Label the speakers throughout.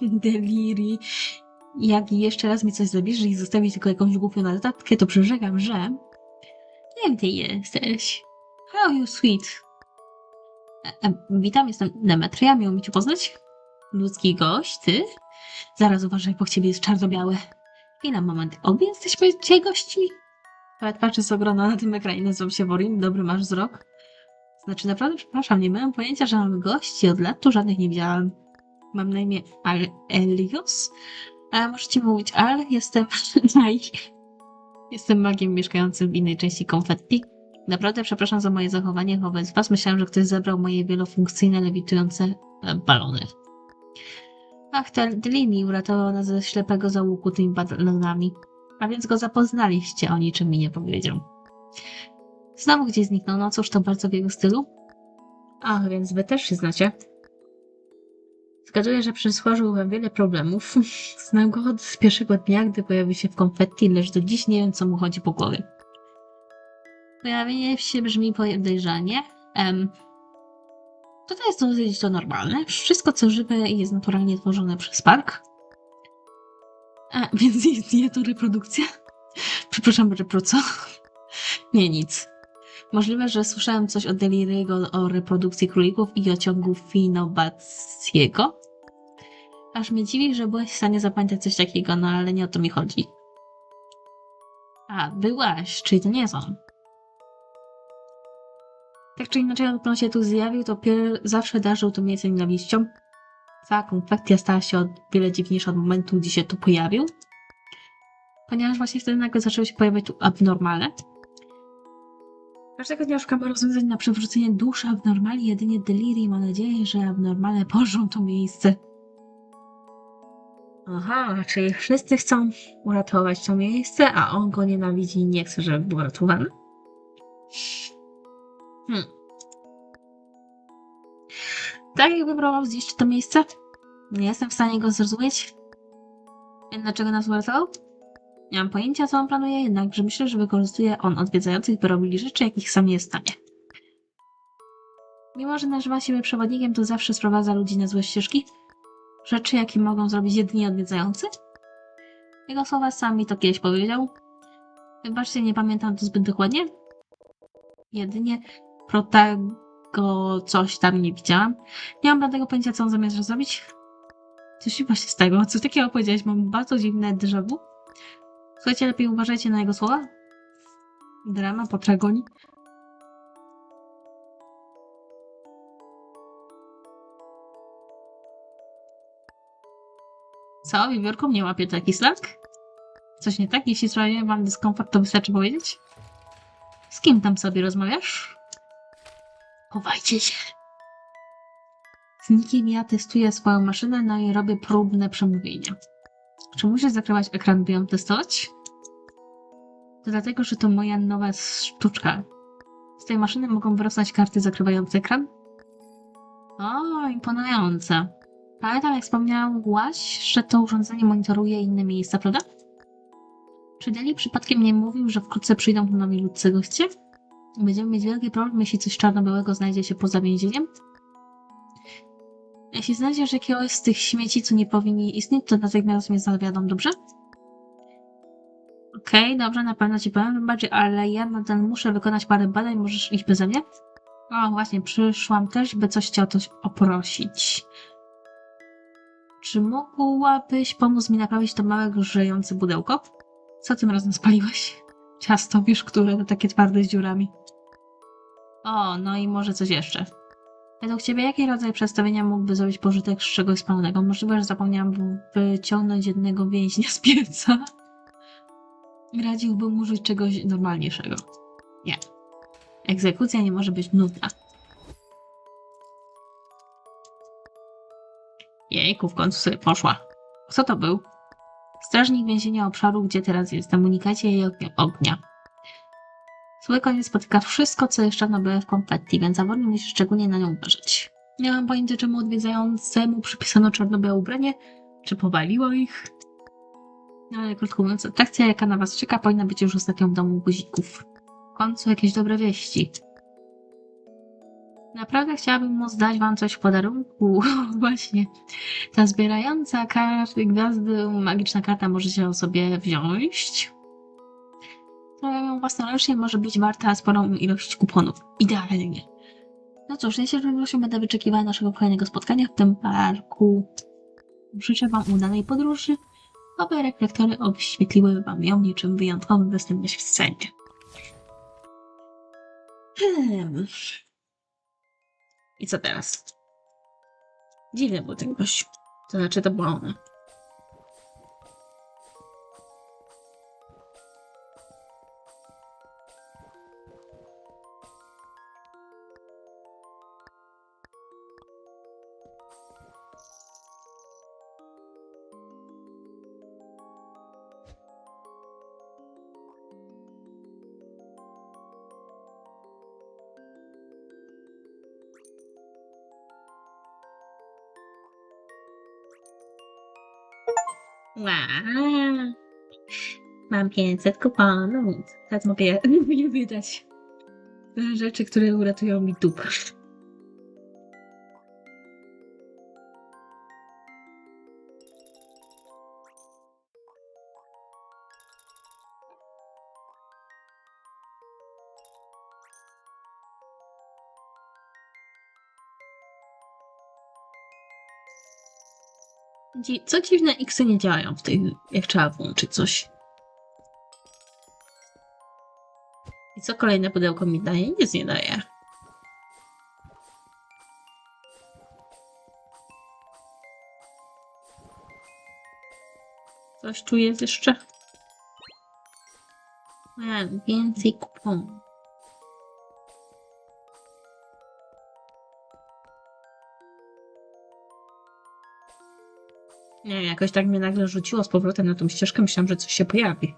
Speaker 1: Deliri. Jak jeszcze raz mi coś zrobisz i zostawisz tylko jakąś głupią notatkę, to przyrzekam, że... Kim ty jesteś? How you sweet. E, e, witam, jestem Demetria, miło mi cię poznać. Ludzki gość, ty? Zaraz uważaj, bo ciebie jest czarno-białe. I na moment, obie jesteśmy dzisiaj gośćmi. Nawet patrzę z ogrona na tym ekranie, nazywam się Worim, dobry masz wzrok. Znaczy, naprawdę przepraszam, nie miałem pojęcia, że mamy gości, od lat tu żadnych nie widziałam. Mam na imię Al Elios. A możecie mówić Al, jestem. Jestem magiem mieszkającym w innej części konfetti. Naprawdę przepraszam za moje zachowanie wobec was. Myślałam, że ktoś zabrał moje wielofunkcyjne, lewitujące e, balony. Ach, te Delini uratował nas ze ślepego załuku tymi balonami. A więc go zapoznaliście, o niczym mi nie powiedział. Znowu gdzieś zniknął, no cóż, to bardzo w jego stylu. Ach, więc wy też się znacie. Zgaduję, że przysłużył wam wiele problemów. Znam go od pierwszego dnia, gdy pojawił się w konfetti, lecz do dziś nie wiem, co mu chodzi po głowie. Pojawienie się brzmi podejrzanie. Um, to jest dosyć to normalne. Wszystko, co żywe jest naturalnie tworzone przez park. A, więc istnieje to reprodukcja? Przepraszam, repro co? Nie, nic. Możliwe, że słyszałem coś od Deliriego o reprodukcji królików i o ciągu Finobaciego. Aż mnie dziwi, że byłeś w stanie zapamiętać coś takiego, no ale nie o to mi chodzi. A, byłaś, czyli to nie są. Tak czy inaczej, odkąd się tu zjawił, to zawsze darzył to miejsce nienawiścią. Cała konfekcja stała się o wiele dziwniejsza od momentu, gdzie się tu pojawił. Ponieważ właśnie wtedy nagle zaczęły się pojawiać tu abnormale. Każdego dnia szukamy rozwiązań na przywrócenie duszy abnormali, jedynie deliri ma nadzieję, że abnormale pożą to miejsce. Aha, czyli wszyscy chcą uratować to miejsce, a on go nienawidzi i nie chce, żeby było ratowane? Hmm. Tak jakby próbował zniszczyć to miejsce? Nie jestem w stanie go zrozumieć. Więc dlaczego nas uratował? Nie mam pojęcia, co on planuje, jednakże myślę, że wykorzystuje on odwiedzających, by robili rzeczy, jakich sam nie jest w stanie. Mimo, że nazywa siebie przewodnikiem, to zawsze sprowadza ludzi na złe ścieżki. Rzeczy, jakie mogą zrobić jedynie odwiedzający. Jego słowa sam mi to kiedyś powiedział. Wybaczcie, nie pamiętam to zbyt dokładnie. Jedynie protego coś tam nie widziałam. Nie mam żadnego pojęcia, co on zamierza zrobić. Coś właśnie z tego. Coś takiego powiedziałeś, mam bardzo dziwne vu. Słuchajcie, lepiej uważajcie na jego słowa. Drama po Co? Wiewiórką nie łapie taki slang? Coś nie tak? Jeśli sprawia wam dyskomfort, to wystarczy powiedzieć? Z kim tam sobie rozmawiasz? Chowajcie się. Z nikim ja testuję swoją maszynę, no i robię próbne przemówienia. Czy muszę zakrywać ekran, by ją testować? To dlatego, że to moja nowa sztuczka. Z tej maszyny mogą wyrosnąć karty zakrywające ekran. O, imponujące. Pamiętam, jak wspomniałaś, że to urządzenie monitoruje inne miejsca, prawda? Czy Deli przypadkiem nie mówił, że wkrótce przyjdą nowi ludcy goście? Będziemy mieć wielki problem, jeśli coś czarno-białego znajdzie się poza więzieniem? Jeśli znajdziesz jakiegoś z tych śmieci, co nie powinni istnieć, to natychmiast mnie zawiadom, dobrze? Okej, dobrze, na pewno ci powiem, wybacz, ale ja nadal muszę wykonać parę badań, możesz iść beze mnie? O, właśnie, przyszłam też, by coś cię o coś oprosić. Czy mógłbyś pomóc mi naprawić to małe, grzejące pudełko? Co tym razem spaliłeś? Ciasto, wiesz, które takie twarde z dziurami. O, no i może coś jeszcze. Według Ciebie jaki rodzaj przedstawienia mógłby zrobić pożytek z czegoś spalonego? Możliwe, że zapomniałam wyciągnąć jednego więźnia z pieca. Radziłbym użyć czegoś normalniejszego. Nie. Egzekucja nie może być nudna. Jejku, w końcu sobie poszła. Co to był? Strażnik więzienia obszaru, gdzie teraz jestem. Unikacie jej ognia-. Zły koniec spotyka wszystko, co jest czarno-białe w konfetti, więc zawodnik musi szczególnie na nią uważać. Nie mam pojęcia, czemu odwiedzającemu przypisano czarno-białe ubranie, czy powaliło ich. No ale krótko mówiąc, atrakcja, jaka na was czeka, powinna być już ostatnią w domu guzików. W końcu jakieś dobre wieści. Naprawdę chciałabym móc dać wam coś w podarunku. Właśnie. Ta zbierająca karty gwiazdy, magiczna karta możecie ją sobie wziąć. Ją własnoręcznie może być warta sporą ilość kuponów. Idealnie. No cóż, ja się również będę wyczekiwała naszego kolejnego spotkania w tym parku. Życzę wam udanej podróży. Oby reflektory obświetliły wam ją niczym wyjątkowym występem w scenie. Hmm. I co teraz? Dziwny był ten gość. To znaczy, to była ona. Wow. Mam 500 kuponów. Teraz mogę je wydać. Rzeczy, które uratują mi dupę. Co dziwne, X nie działają w tej, jak trzeba włączyć coś. I co kolejne pudełko mi daje? Nic nie daje. Coś tu jest jeszcze? Mam więcej kuponów. Nie jakoś tak mnie nagle rzuciło z powrotem na tą ścieżkę. Myślałam, że coś się pojawi.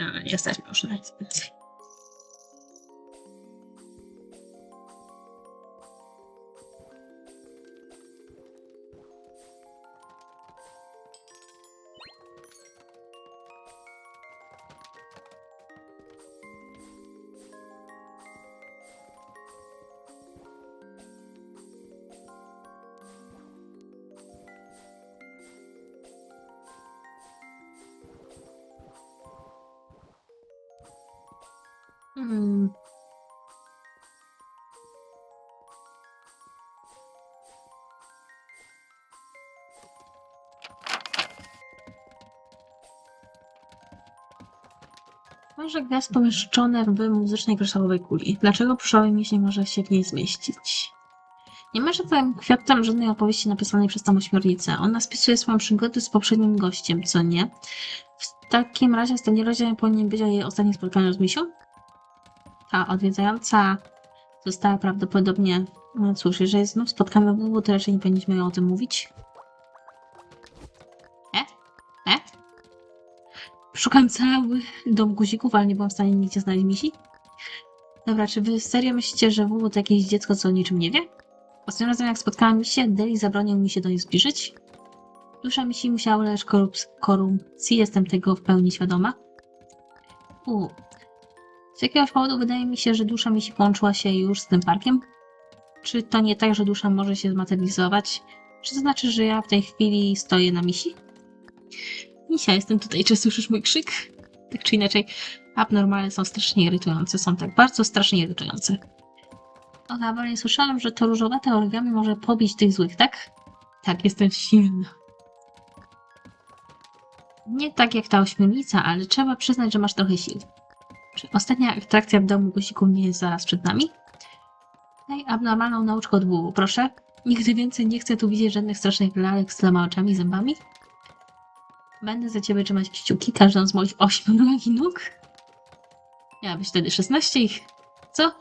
Speaker 1: A, jesteśmy już na ekspedycji. Hmm. Może gwiazd pomieszczone w muzycznej kryształowej kuli. Dlaczego przyszołowy miś nie może się w niej zmieścić? Nie ma żadnym kwiatem żadnej opowieści napisanej przez tą ośmiornicę. Ona spisuje swoją przygodę z poprzednim gościem, co nie? W takim razie tym razie powinien być o jej ostatnim spotkaniu z misią? Ta odwiedzająca została prawdopodobnie... No cóż, jeżeli znów spotkamy Bubu, to raczej nie powinniśmy o tym mówić. E? E? Szukam cały dom guzików, ale nie byłam w stanie nigdzie znaleźć misi. Dobra, czy wy serio myślicie, że Bubu to jakieś dziecko, co o niczym nie wie? Ostatnim razem jak spotkałam misię, Deli zabronił mi się do niej zbliżyć. Dusza misi musiała ulegać korup- korupcji, jestem tego w pełni świadoma. U. Z jakiegoś powodu wydaje mi się, że dusza misi połączyła się już z tym parkiem. Czy to nie tak, że dusza może się zmaterializować? Czy to znaczy, że ja w tej chwili stoję na misi? Misia, jestem tutaj, czy słyszysz mój krzyk? Tak czy inaczej, abnormalne są strasznie irytujące, są tak bardzo strasznie irytujące. O, Gabriel, słyszałam, że to różowate origami może pobić tych złych, tak? Tak, jestem silna. Nie tak jak ta ośmiornica, ale trzeba przyznać, że masz trochę sił. Ostatnia atrakcja w domu guzików nie jest zaraz przed nami? Daj abnormalną nauczkę od bólu, proszę. Nigdy więcej nie chcę tu widzieć żadnych strasznych lalek z dwoma oczami i zębami. Będę za ciebie trzymać kciuki, każdą z moich ośmiu nogi i nóg. Miałabyś wtedy 16 ich. Co?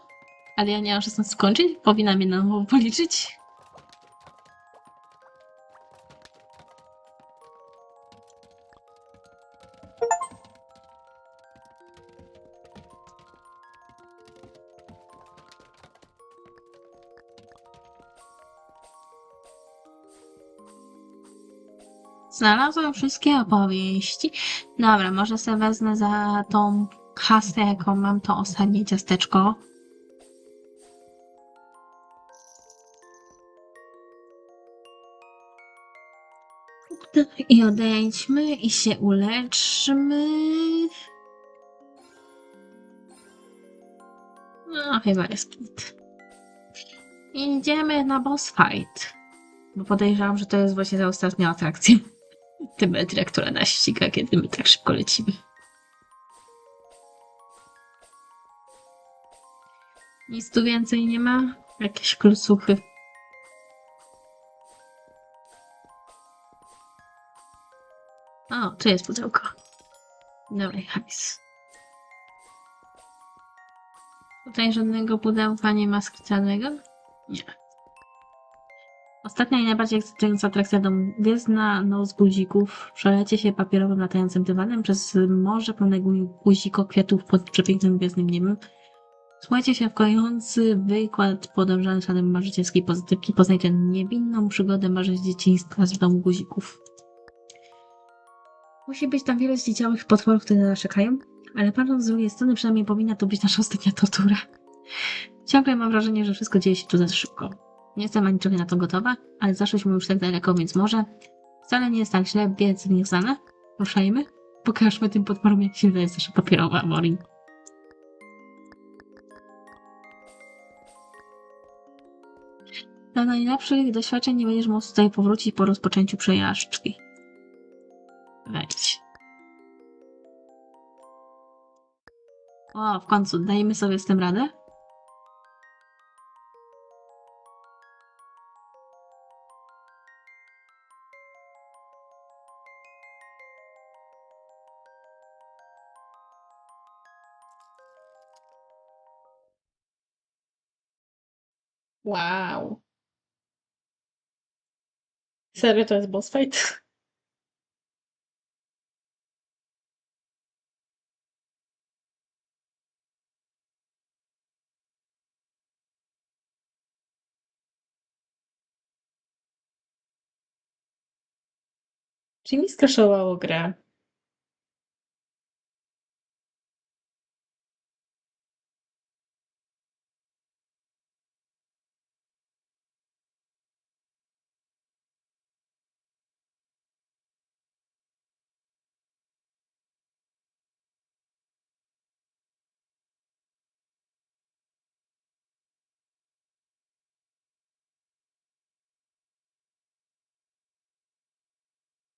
Speaker 1: Ale ja nie mam 16 skończyć? Powinna mnie na nowo policzyć? Znalazłam wszystkie opowieści. Dobra, może sobie wezmę za tą kasę, jaką mam, to ostatnie ciasteczko. I odejdźmy i się uleczmy. No, chyba jest git. Idziemy na boss fight. Bo podejrzewam, że to jest właśnie za ostatnia atrakcja. Dymetra, która nas ściga, kiedy my tak szybko lecimy. Nic tu więcej nie ma? Jakieś klucuchy. O, tu jest pudełko. Dobra, hajs. Tutaj żadnego pudełka nie ma skrytanego? Nie. Ostatnia i najbardziej ekscytująca atrakcja domu. Gwiezdna noc guzików. Przelecie się papierowym latającym dywanem przez morze pełne gu- guziko kwiatów pod przepięknym gwiezdnym niebem. Słuchajcie się w kojący wykład podążany śladem marzycielskiej pozytywki. Poznajcie niewinną przygodę marzeń z dzieciństwa z domu guzików. Musi być tam wiele zdzieciałych potworów, które na nas czekają, ale patrząc z drugiej strony, przynajmniej powinna to być nasza ostatnia tortura. Ciągle mam wrażenie, że wszystko dzieje się tu za szybko. Nie jestem ani trochę na to gotowa, ale zaszłyśmy już tak daleko, więc może wcale nie jest tak źle, więc związane. Ruszajmy. Pokażmy tym potworom, jak silna jest nasza papierowa Amori. Dla najlepszych doświadczeń nie będziesz mógł tutaj powrócić po rozpoczęciu przejażdżki. Wejdź. O, w końcu, dajemy sobie z tym radę? Wow. Serio to jest boss fight? Czy mi skraszowało grę?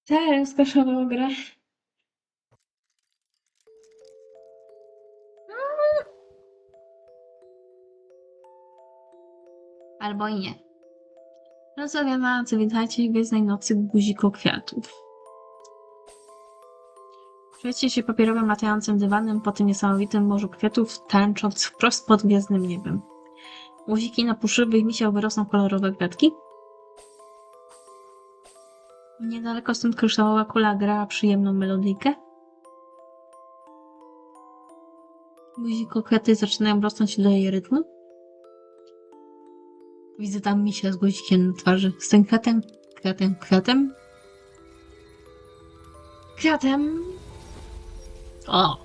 Speaker 1: Tak, skraszowało grę. Albo i nie. Rozmawiający, witajcie w Gwiezdnej Nocy Guziko Kwiatów. Czujecie się papierowym latającym dywanem po tym niesamowitym morzu kwiatów, tańcząc wprost pod gwiezdnym niebem. Guziki na puszywych misiach wyrosną kolorowe kwiatki. Niedaleko stąd kryształowa kula gra przyjemną melodyjkę. Guziko kwiaty zaczynają rosnąć do jej rytmu. Widzę tam misia z guzikiem na twarzy. Z tym kwiatem, kwiatem, kwiatem. Kwiatem. O!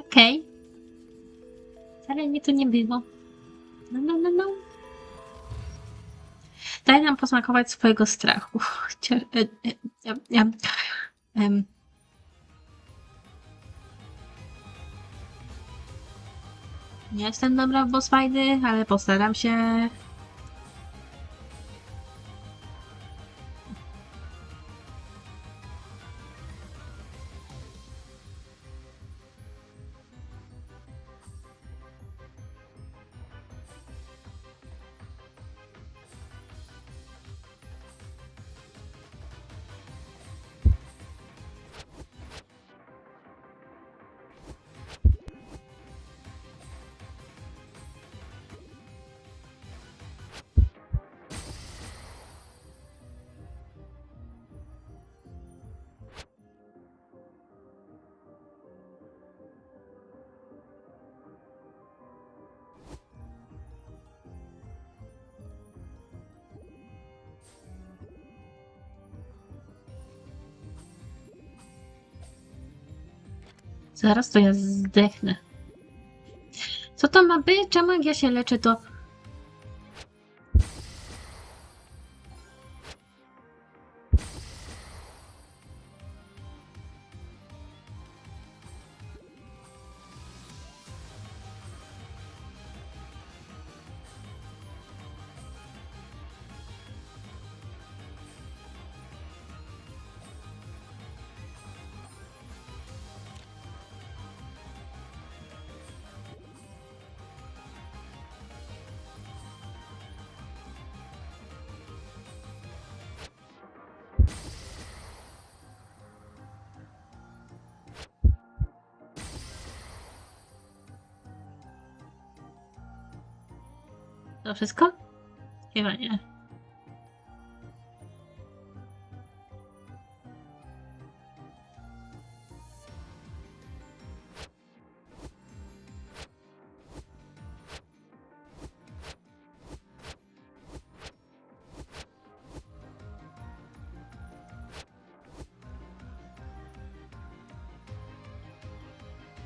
Speaker 1: Okej. Wcale mnie tu nie było. No, no, no, no. Daj nam posmakować swojego strachu. E, e. Nie jestem dobra w boss ale postaram się. Zaraz to ja zdechnę. Co to ma być? Czemu jak ja się leczę, to... Wszystko? Chyba nie.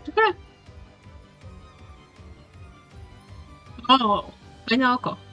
Speaker 1: Dobra. Fajne oko.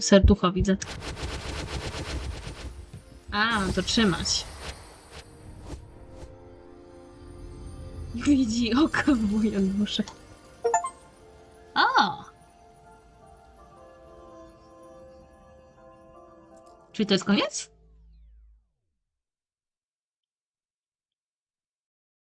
Speaker 1: Serducho widzę. A, mam to trzymać. Widzi oko w moją duszę. O! Czyli to jest koniec?